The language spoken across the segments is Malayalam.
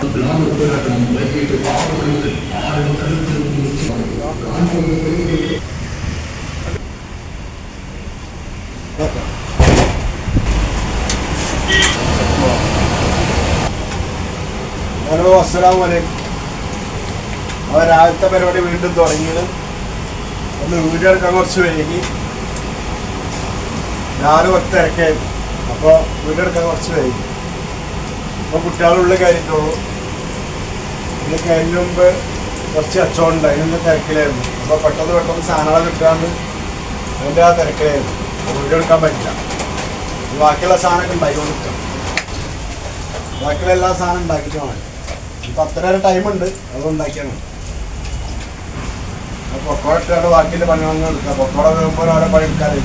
ഹലോ അസ്സലാം വലൈക്കും അപ്പോൾ രാവിലത്തെ പരിപാടി വീണ്ടും തുടങ്ങിയത്. ഒന്ന് വീഡിയോ എടുക്കാൻ കുറച്ച് വൈകി. രാവിലെ കുറച്ച് തിരക്കായിരുന്നു. അപ്പോൾ വീഡിയോ എടുക്കാൻ കുറച്ച് വൈകി. അപ്പോൾ കുട്ടികളുള്ള കാര്യത്തോളൂ പിന്നെ കഴിഞ്ഞ മുമ്പ് കുറച്ച് കച്ചവടം ഉണ്ട് തിരക്കിലായിരുന്നു. അപ്പോൾ പെട്ടെന്ന് പെട്ടെന്ന് സാധനങ്ങൾ കിട്ടാണ്ട് അതിന്റെ ആ തിരക്കിലായിരുന്നു. വീഡിയോ എടുക്കാൻ പറ്റില്ല. ബാക്കിയുള്ള സാധനമൊക്കെ ഉണ്ടാക്കിക്കൊണ്ടിരിക്കാം ബാക്കിയുള്ള എല്ലാ സാധനം ഉണ്ടാക്കിയിട്ട് വേണം. ഇപ്പം അത്ര വരെ ടൈമുണ്ട് അത് ഉണ്ടാക്കിയാണ് പൊക്കോട ഇട്ടാണ്ട് ബാക്കിന്റെ പണി വന്നെടുക്കുക എടുക്കാം. പൊക്കോട വരുമ്പോൾ ഓരോ പണി എടുക്കാതെ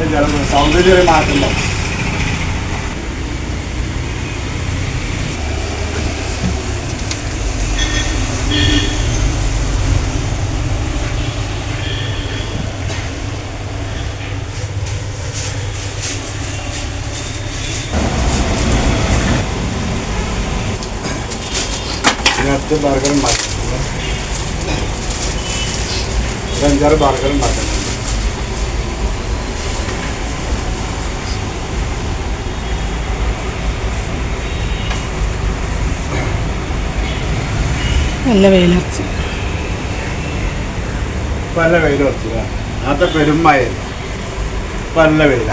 സൗന്ദര്യം ഒരു മാറ്റം ഉണ്ടാവും ഇതിനകത്ത് ബർഗർ ഉണ്ടാക്കും ഒരു അഞ്ചാറ് ബർഗർ ഉണ്ടാക്കണം നല്ല വെയിലർച്ച നല്ല വെയിലർച്ച അത് നേരത്തെ പെരും മഴയായിരുന്നു ഇപ്പം നല്ല വെയില.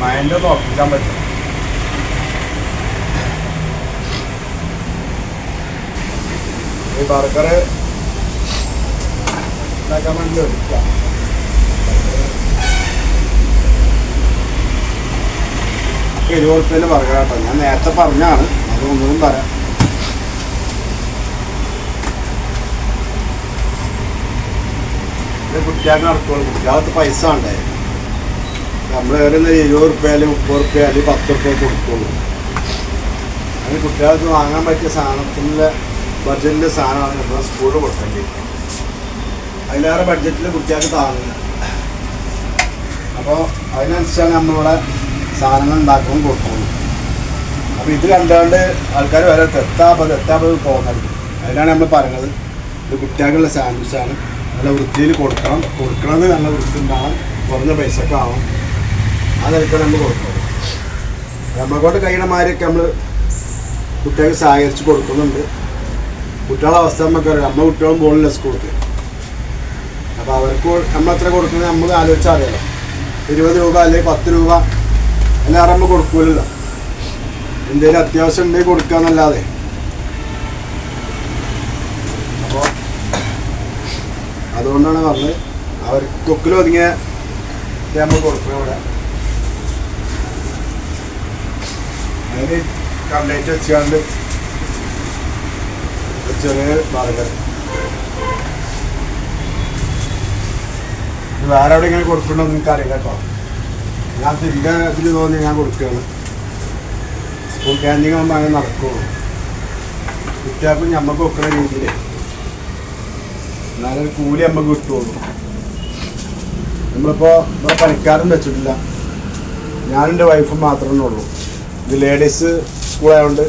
മഴന്റെ നോക്കിക്കാൻ പറ്റും ഈ ബർഗർ ഉണ്ടാക്കാൻ വേണ്ടി കേട്ടോ ഞാൻ നേരത്തെ പറഞ്ഞാണ് അത് ഒന്നും പറയാം കുട്ടികൾക്ക് നടക്കുള്ളൂ. കുട്ടികൾക്ക് പൈസ ഉണ്ടേ നമ്മൾ വേറെ ഇരുപത് റുപ്യാൽ മുപ്പത് റുപ്യ പത്ത് റുപ്യ കൊടുക്കുള്ളൂ. അതിന് കുട്ടികൾക്ക് വാങ്ങാൻ പറ്റിയ സാധനത്തിന്റെ ബഡ്ജറ്റിന്റെ സാധനമാണ് നമ്മൾ സ്കൂളിൽ കൊടുക്കേണ്ടത്. അതിലേറെ ബഡ്ജറ്റിൽ കുട്ടികൾക്ക് താങ്ങില്ല അപ്പോൾ അതിനനുസരിച്ചാണ് നമ്മളിവിടെ സാധനങ്ങൾ ഉണ്ടാക്കുമ്പോൾ കൊടുക്കുന്നത്. അപ്പോൾ ഇത് കണ്ടുകൊണ്ട് ആൾക്കാർ വരെ തെത്താപ്പത് തെത്താപ്പത് പോകുന്നത് അതിനാണ് നമ്മൾ പറഞ്ഞത് ഇത് കുട്ടികൾക്കുള്ള സാൻഡ്വിച്ചാണ് നല്ല വൃത്തിയിൽ കൊടുക്കണം. കൊടുക്കണത് നല്ല വൃത്തി ഉണ്ടാവും കുറഞ്ഞ പൈസക്ക് ആവും അതൊക്കെ നമ്മൾ കൊടുക്കണം. നമ്മളെ കൊണ്ട് കഴിയണ മാതിരിയൊക്കെ നമ്മൾ കുട്ടികൾക്ക് സഹകരിച്ച് കൊടുക്കുന്നുണ്ട്. കുട്ടികളുടെ അവസ്ഥ നമുക്കറിയാം. നമ്മളെ കുട്ടികളും പോകണില്ല സ്കൂൾക്ക് അപ്പോൾ അവർക്ക് നമ്മൾ എത്ര കൊടുക്കുന്നത് നമ്മൾ ആലോചിച്ചാൽ അറിയാലോ ഇരുപത് രൂപ അല്ലെങ്കിൽ പത്ത് രൂപ. എല്ലാവരും നമ്മൾ കൊടുക്കൂലല്ലോ. എന്തെങ്കിലും അത്യാവശ്യം ഉണ്ടെങ്കിൽ കൊടുക്കുക എന്നല്ലാതെ അതുകൊണ്ടാണ് പറഞ്ഞത്. അവർ കൊക്കിൽ ഒതുങ്ങിയ നമ്മൾ കൊടുക്കണം ഇവിടെ. അതിന് കണ്ടേറ്റ് വെച്ചുകൊണ്ട് ചെറിയ ബർഗർ വേറെ എവിടെ ഇങ്ങനെ കൊടുക്കണമെന്ന് നിങ്ങൾക്ക് അറിയില്ല കേട്ടോ. ഞാൻ തിരികെ ഇതിൽ തോന്നി ഞാൻ കൊടുക്കുകയാണ്. സ്കൂൾ ക്യാന്റീൻ ആകുമ്പോൾ അങ്ങനെ നടക്കുള്ളൂ. കുട്ടികൾക്കും ഞമ്മക്ക് വെക്കുന്ന രീതിയിൽ എന്നാലൊരു കൂലി നമുക്ക് കിട്ടുള്ളൂ നമ്മളിപ്പോൾ ഇവിടെ പണിക്കാരും വെച്ചിട്ടില്ല. ഞാനും എന്റെ വൈഫും മാത്രമേ ഉള്ളൂ. ഇത് ലേഡീസ് സ്കൂളായതുകൊണ്ട്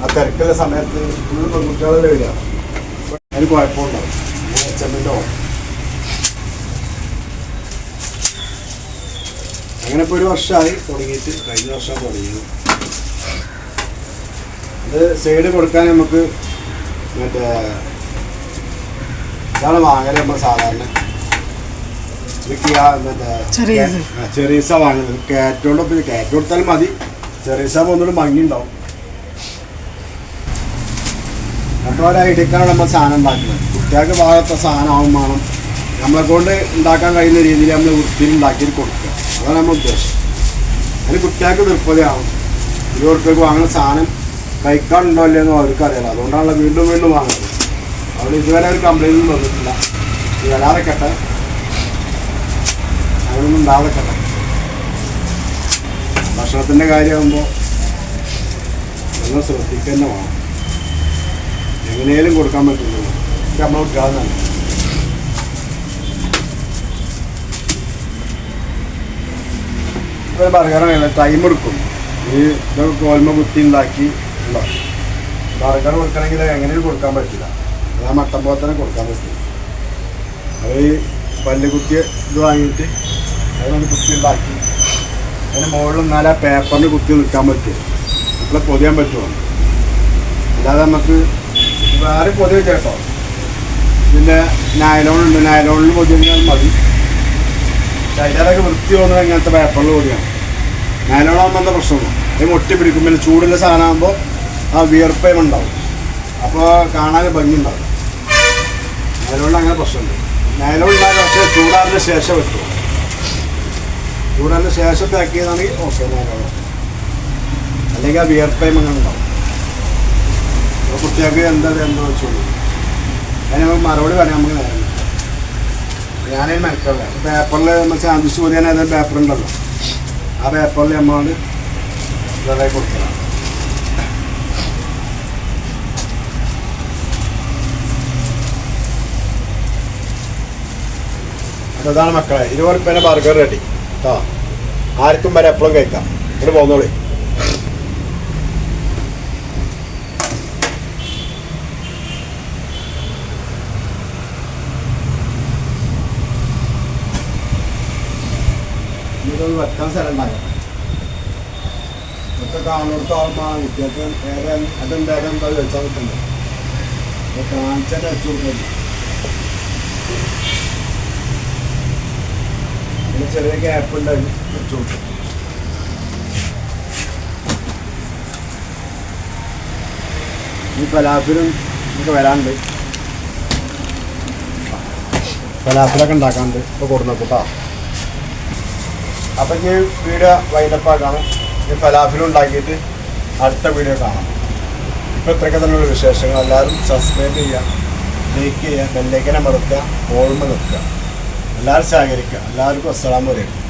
ആ തിരക്കുള്ള സമയത്ത് ഫുള്ള് പെൺകുട്ടികളെ വരിക. അതിന് കുഴപ്പമുണ്ടാവും എച്ച് അങ്ങനെ ഇപ്പോൾ ഒരു വർഷമായി തുടങ്ങിയിട്ട് കഴിഞ്ഞ വർഷം തുടങ്ങിയത് ഇത് സൈഡ് കൊടുക്കാൻ നമുക്ക് മറ്റേ ഇതാണ് വാങ്ങൽ നമ്മൾ സാധാരണ. ചെറീസ വാങ്ങുന്നത് കാറ്റോണ്ട് പിന്നെ കാറ്റ് കൊടുത്താലും മതി. ചെറീസ ഒന്നുകൂടി ഭംഗി ഉണ്ടാവും. ഐഡിയക്കാണ് നമ്മൾ സാധനം ഉണ്ടാക്കുന്നത് കുട്ടികൾക്ക് ഭാഗത്തെ സാധനമാവും വേണം. നമ്മളെ കൊണ്ട് ഉണ്ടാക്കാൻ കഴിയുന്ന രീതിയിൽ നമ്മൾ വൃത്തിയിൽ ഉണ്ടാക്കി കൊടുക്കുക. അതാണ് നമ്മൾ ഉദ്ദേശം. അതിന് കുട്ടികൾക്ക് തൃപ്തിയാവും ഇരുപത് റുപ്യക്ക് വാങ്ങുന്ന സാധനം കഴിക്കാനുണ്ടോ ഇല്ലയെന്ന് അവർക്ക് അറിയാലോ അതുകൊണ്ടാണല്ലോ വീണ്ടും വീണ്ടും വാങ്ങുന്നത് അവിടെ ഇതുവരെ ഒരു കംപ്ലൈന്റും വന്നിട്ടില്ല. ഇത് വരാതെക്കട്ടെ അങ്ങനൊന്നും ഉണ്ടാതെക്കട്ടെ ഭക്ഷണത്തിന്റെ കാര്യമാകുമ്പോൾ ഒന്ന് ശ്രദ്ധിക്കുക തന്നെ വേണം. എങ്ങനെയും കൊടുക്കാൻ പറ്റുള്ളൂ. നമ്മൾ പേര് ബർഗറാണ് ടൈം എടുക്കും. ഈ ഇതൊക്കെ കോൽമ കുത്തി ഉണ്ടാക്കി ഉണ്ടോ ബർഗർ കൊടുക്കണമെങ്കിൽ എങ്ങനെയും കൊടുക്കാൻ പറ്റില്ല. ആ മട്ടൻ പോലെ തന്നെ കൊടുക്കാൻ പറ്റും. അത് പല്ല് കുത്തി ഇത് വാങ്ങിയിട്ട് അതിനൊന്ന് കുത്തി ഉണ്ടാക്കി അതിന് മുകളിൽ നിന്നാൽ ആ പേപ്പറിന് കുത്തി നിൽക്കാൻ പറ്റും. നമ്മളെ പൊതിയാൻ പറ്റുമോ? അല്ലാതെ നമുക്ക് വേറെ പൊതി കേട്ടോ. പിന്നെ നൈലോൺ ഉണ്ട്. നൈലോണിൽ പൊതി കഴിഞ്ഞാൽ മതി. ശരീരമൊക്കെ വൃത്തി തോന്നുന്നത് ഇങ്ങനത്തെ പേപ്പറിൽ പൊതിയാണ് നയലോണാകുമ്പോൾ എന്താ പ്രശ്നമില്ല അത് മുട്ടി പിടിക്കും. പിന്നെ ചൂടുള്ള സാധനമാകുമ്പോൾ ആ വിയർപ്പയും ഉണ്ടാവും അപ്പോൾ കാണാൻ ഭംഗി ഉണ്ടാവും നയലോണിൽ അങ്ങനെ പ്രശ്നമുണ്ട് നയലോൺ ഉണ്ടാകും പക്ഷേ ചൂടാറിന് ശേഷം വെക്കും ചൂടാറിന് ശേഷം പാക്ക് ചെയ്താണെങ്കിൽ ഓക്കെ നയലോൺ അല്ലെങ്കിൽ ആ വിയർപ്പയും അങ്ങനെ ഉണ്ടാവും. അപ്പോൾ കുട്ടികൾക്ക് എന്താ എന്താ വെച്ചോളൂ അതിന് നമുക്ക് മറുപടി പറയാം നമുക്ക് നേരം ഞാനതിന് മെനക്കല്ല പേപ്പറിൽ നമ്മൾ ചാൻസ് പൊതിയാൻ ഏതൊരു പേപ്പർ ഉണ്ടല്ലോ. ആ പേപ്പറിൽ നമ്മൾ ഇതായി കൊടുക്കണം. ഇതാണ് മക്കളെ ഇരുപത് ബർഗർ റെഡി കേട്ടോ ആർക്കും വരെ എപ്പോഴും കഴിക്കാം. ഇവിടെ പോന്നോളി. ഇതൊന്ന് വെക്കാൻ സ്ഥലം ഉണ്ടാക്കാം. ഇതൊക്കെ കാണുന്നിടത്തോളം കുട്ടികൾക്ക് വേറെ അതെന്താ അതെന്താ ചോദിച്ചാൽ കാണിച്ചാൽ വെച്ചു കൊടുക്കുന്നത് പിന്നെ ചെറിയ ഗ്യാപ്പ് ഉണ്ടായിരുന്നു ഈ ഫലാഫിലും ഒക്കെ വരാനുണ്ട്. പലാപ്പിലൊക്കെ ഉണ്ടാക്കാനുണ്ട്. ഇപ്പോൾ കൊടുന്നു കേട്ടോ അപ്പം ഇനി വീഡിയോ വൈൻഡപ്പ് ഈ ഫലാഫിലും ഉണ്ടാക്കിയിട്ട് അടുത്ത വീഡിയോ കാണാം. ഇപ്പോൾ ഇത്രയൊക്കെ തന്നെയുള്ള വിശേഷങ്ങൾ. എല്ലാവരും സബ്സ്ക്രൈബ് ചെയ്യുക ലൈക്ക് ചെയ്യുക ബെല്ലേക്കനെ മറക്കുക ഓർമ്മ നിൽക്കുക എല്ലാവരും സഹകരിക്കുക. എല്ലാവർക്കും അസ്സലാമു അലൈക്കും.